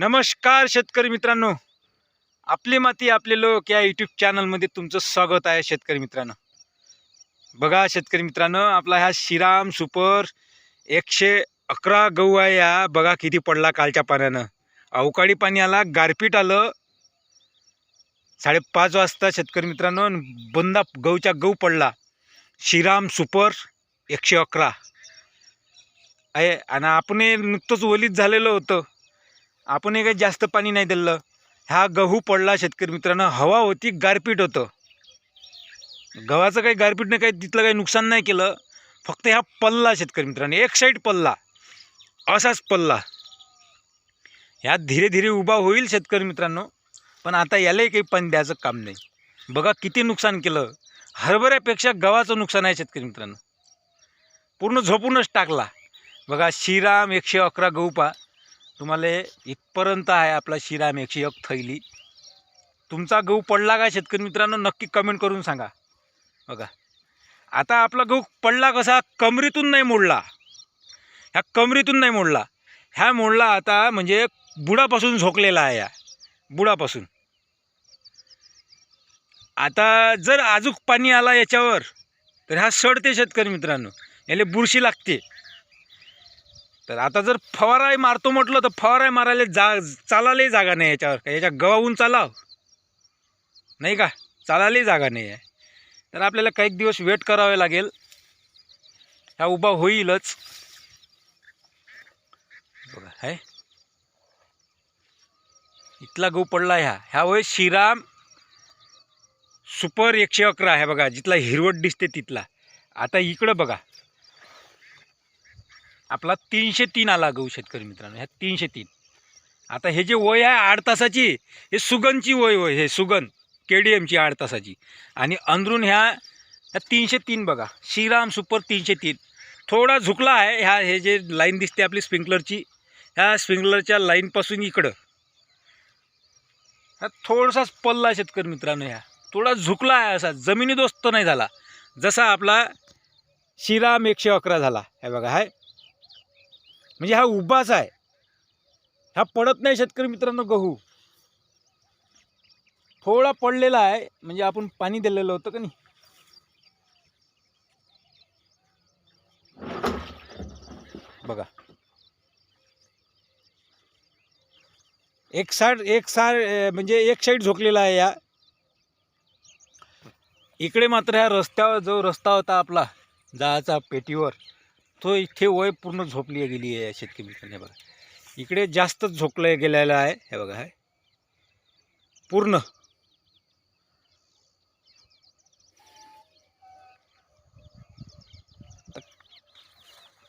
नमस्कार शेतकरी मित्रांनो. आपली माती आपले लोक या यूट्यूब चॅनलमध्ये तुमचं स्वागत आहे शेतकरी मित्रांनो. बघा शेतकरी मित्रांनो आपला ह्या श्रीराम सुपर एकशे अकरा गहू आहे या बघा किती पडला कालच्या पाण्यानं. अवकाळी पाणी आला गारपीट आलं. साडेपाच वाजता शेतकरी मित्रांनो अन बंदा गहूच्या गहू पडला. श्रीराम सुपर एकशे अकरा. आहे आणि आपण नुकतंच ओलीत झालेलं होतं. आपण काही जास्त पाणी नाही दिलं. ह्या गहू पडला शेतकरी मित्रांनो. हवा होती गारपीट होतं. गव्हाचं काही गारपीटने काही तिथलं काही नुकसान नाही केलं. फक्त ह्या पल्ला शेतकरी मित्रांनो. एक साईड पल्ला. असाच पल्ला. ह्या धीरे धीरे उभा होईल शेतकरी मित्रांनो. पण आता यालाही काही पाणी द्यायचं काम नाही. बघा किती नुकसान केलं. हरभऱ्यापेक्षा गव्हाचं नुकसान आहे शेतकरी मित्रांनो. पूर्ण झोपूनच टाकला. बघा श्रीराम एकशे अकरा गहू पा तुम्हाला इथपर्यंत आहे आपला शिराम एकशे एक थैली. तुमचा गहू पडला का शेतकरी मित्रांनो? नक्की कमेंट करून सांगा. बघा. आता आपला गहू पडला कसा? कमरीतून नाही मोडला. ह्या कमरीतून नाही मोडला. ह्या मोडला आता म्हणजे बुडापासून झोकलेला आहे या. बुडापासून. आता जर आजूक पाणी आला याच्यावर तर हा सडते शेतकरी मित्रांनो. याला बुरशी लागते. तर आता जर फवाराही मारतो म्हटलं तर फवाराही मारायला जा चालायलाही जागा नाही याच्यावर का याच्या गव्हाहून चालाव. नाही का? चालायलाही जागा नाही आहे. तर आपल्याला काही दिवस वेट करावे लागेल. ह्या उभा होईलच. बघा आहे इथला गहू पडला ह्या. ह्या होय श्रीराम सुपर एकशे अकरा आहे बघा जिथला हिरवट दिसते तिथला. आता इकडं बघा. आपला तीनशे तीन आला गहू शेतकरी मित्रांनो ह्या तीनशे तीन. आता हे जे वय आहे आठ तासाची हे सुगनची वय वय हे सुगन के डी एमची आठ तासाची. आणि अंदरून ह्या ह्या तीनशे तीन बघा श्रीराम सुपर तीनशे तीन. थोडा झुकला आहे ह्या हे जे लाईन दिसते आपली स्प्रिंकलरची ह्या स्प्रिंकलरच्या लाईनपासून इकडं. ह्या थोडासाच पल्ला आहे शेतकरी मित्रांनो ह्या. थोडा झुकला आहे असा जमिनीदोस्त नाही झाला. जसा आपला श्रीराम एकशे अकरा झाला. हे बघा हाय. म्हणजे हा उभाच आहे. हा पडत नाही शेतकरी मित्रांनो गहू. थोडा पडलेला आहे म्हणजे आपण पाणी दिलेलं होतं का नाही? बघा. एक साईड एक सार म्हणजे एक साईड झोकलेला आहे या. इकडे मात्र ह्या रस्त्यावर जो रस्ता होता आपला जायचा पेटीवर तो इथे वय पूर्ण झोपली गेली आहे शेतकरी मित्रांनी. बघा. इकडे जास्तच झोपलं गेलेलं आहे. हे बघा आहे पूर्ण.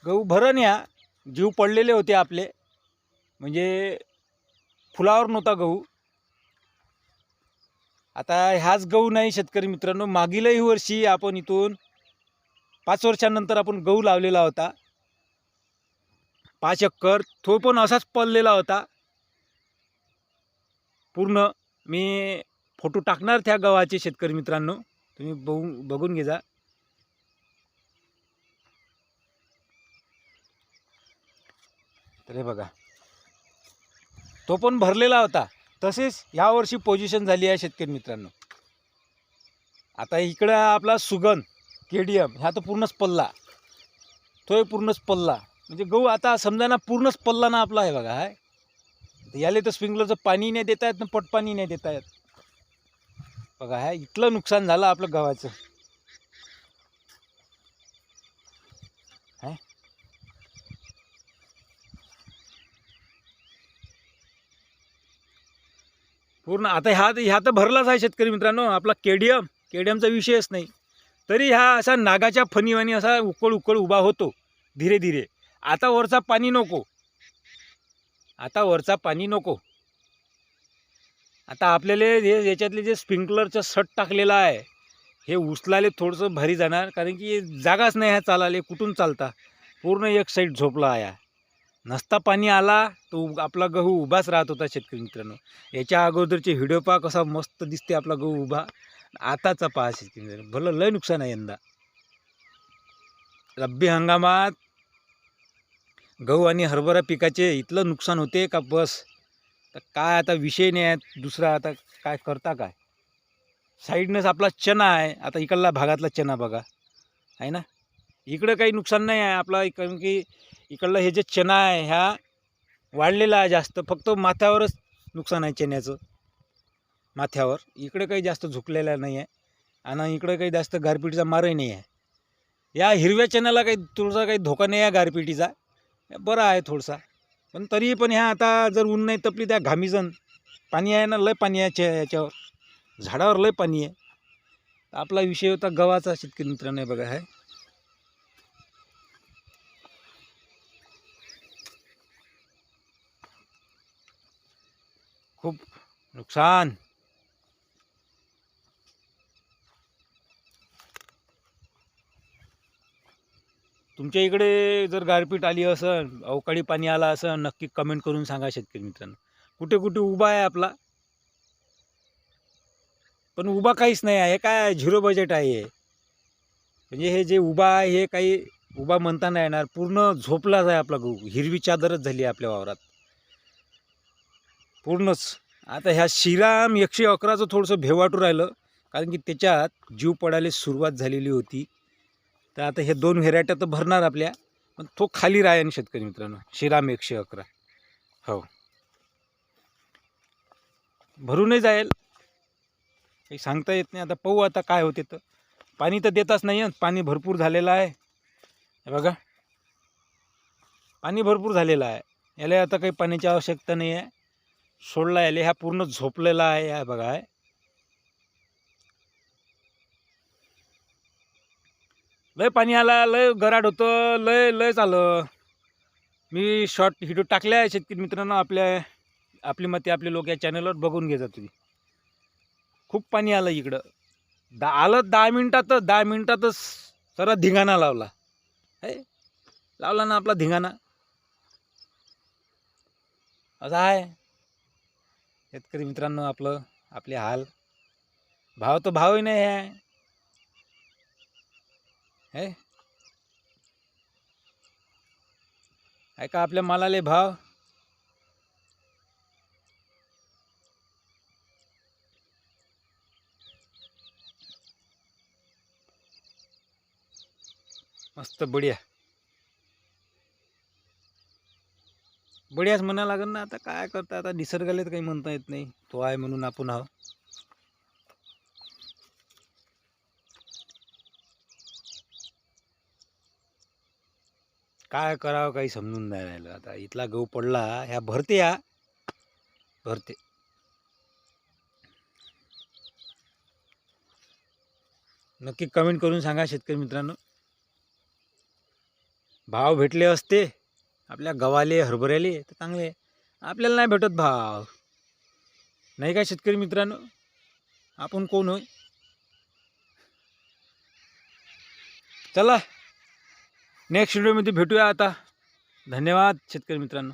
गहू भरण या. जीव पडलेले होते आपले. म्हणजे फुलावर नव्हता गहू. आता ह्याच गहू नाही शेतकरी मित्रांनो. मागीलही वर्षी आपण इथून पाच वर्षांनंतर आपण गहू लावलेला होता. पाच एकर तो पण असाच पडलेला होता. पूर्ण मी फोटो टाकणार त्या गव्हाचे शेतकरी मित्रांनो. तुम्ही बघून बघून घेजा अरे तर हे बघा. तो पण भरलेला होता. तसेच यावर्षी पोझिशन झाली आहे शेतकरी मित्रांनो. आता इकडं आपला सुगंध. के डी एम ह्या तर पूर्णच पल्ला. तोही पूर्णच पल्ला. म्हणजे गहू आता समजा ना पूर्णच पल्ला ना आपला आहे बघा हाय. याले तर स्प्रिंकलरचं पाणी नाही देता येत ना पटपाणी नाही देता येत बघा हाय इथलं नुकसान झालं आपलं गव्हाचं. हाय. पूर्ण आता ह्या ह्या तर भरलाच आहे शेतकरी मित्रांनो आपला केडियम केडियमचा विषयच नाही. तरी ह्या असा नागाच्या फणीवानी असा उकळ उकळ उभा होतो धीरे धीरे. आता वरचा पाणी नको. आता वरचा पाणी नको. आता आपल्याला हे याच्यातले जे स्प्रिंकलरचं सट टाकलेलं आहे हे उचलाले थोडंसं भारी जाणार कारण की जागाच नाही ह्या चालाले कुठून चालता? पूर्ण एक साईड झोपला आहे नसता पाणी आला तो आपला गहू उभाच राहत होता शेतकरी मित्रांनो. याच्या अगोदरचे व्हिडिओ पहा कसा मस्त दिसते आपला गहू उभा. आताचा पहा शेतकरी भलं लय नुकसान आहे यंदा. रब्बी हंगामात गहू आणि हरभरा पिकाचे इथलं नुकसान होते का बस? तर काय आता विषय नाही आहे दुसरा आता काय करता काय? साईडनंच आपला चना आहे. आता इकडला भागातला चना बघा. आहे ना? इकडं काही नुकसान नाही आहे आपला. कारण की इकडलं हे जे चना आहे ह्या वाढलेला आहे जास्त. फक्त माथ्यावरच नुकसान आहे चण्याचं. माथ्यावर. इकडे काही जास्त झुकलेलं नाही आहे आणि इकडे काही जास्त गारपिटीचा मारही नाही आहे या हिरव्या चण्याला काही थोडासा काही धोका नाही आहे गारपिटीचा. बरा आहे थोडासा. पण तरी पण ह्या आता जर ऊन नाही तपली त्या घामीजण पाणी आहे ना लय पाणी आहे च्या याच्यावर झाडावर लय पाणी आहे. आपला विषय होता गव्हाचा शेतकरी मित्रांनो बघा आहे खूप नुकसान. तुमच्या इकडे जर गारपीट आली असेल अवकाळी पाणी आला असं नक्की कमेंट करून सांगा शेतकरी मित्रांनो. कुठे कुठे उभा आहे आपला? पण उभा काहीच नाही आहे काय झिरो बजेट आहे. हे. म्हणजे हे जे उभा आहे हे काही उभा म्हणता नाही येणार. पूर्ण झोपलाच आहे आपला गहू. हिरवी चादरच झाली आहे आपल्या वावरात. पूर्णच. आता ह्या श्रीराम एकशे अकराचं थोडंसं भेवाटू राहिलं. कारण की त्याच्यात जीव पडायला सुरुवात झालेली होती. तर आता हे दोन व्हेरायट्या तर भरणार आपल्या पण तो खाली राहीन शेतकरी मित्रांनो. श्रीराम एकशे अकरा. हो. भरूनही जाईल. काही सांगता येत नाही. आता पाहू आता काय होते तर. पाणी तर देताच नाही पाणी भरपूर झालेलं आहे. हे बघा. पाणी भरपूर झालेलं आहे. याला आता काही पाण्याची आवश्यकता नाही आहे. सोडला याला. ह्या पूर्ण झोपलेला आहे. या बघा. आहे लय पाणी आला लय गराड होतं लय लय चालं मी शॉर्ट हिडू टाकले आहे शेतकरी मित्रांनो आपल्या आपली मते आपले लोक या चॅनलवर बघून घेतात तुम्ही. खूप पाणी आलं इकडं. दा आलं दहा मिनटातच दहा मिनटातच सर्व धिंगाणा लावला. है लावला ना आपला धिंगाणा. असं आहे. शेतकरी मित्रांनो आपलं आपले हाल. भाव तर भावही नाही आहे. हे? ऐका आपल्या मालाले भाव? मस्त बढिया. बढियाच म्हणा लागेल ना आता काय करता? आता निसर्गाला तर काही म्हणता येत नाही. तो आहे म्हणून आपण आहो काय करावं काही समजून नाही राहिलं. आता इथला गहू पडला ह्या भरते या. भरते. नक्की कमेंट करून सांगा शेतकरी मित्रांनो. भाव भेटले असते. आपल्या गव्हाले हरभऱ्याले तर चांगले. आपल्याला नाही भेटत भाव. नाही का शेतकरी मित्रांनो? आपण कोण होय? चला. नेक्स्ट व्हिडिओमध्ये भेटूया आता. धन्यवाद शेतकरी मित्रांनो.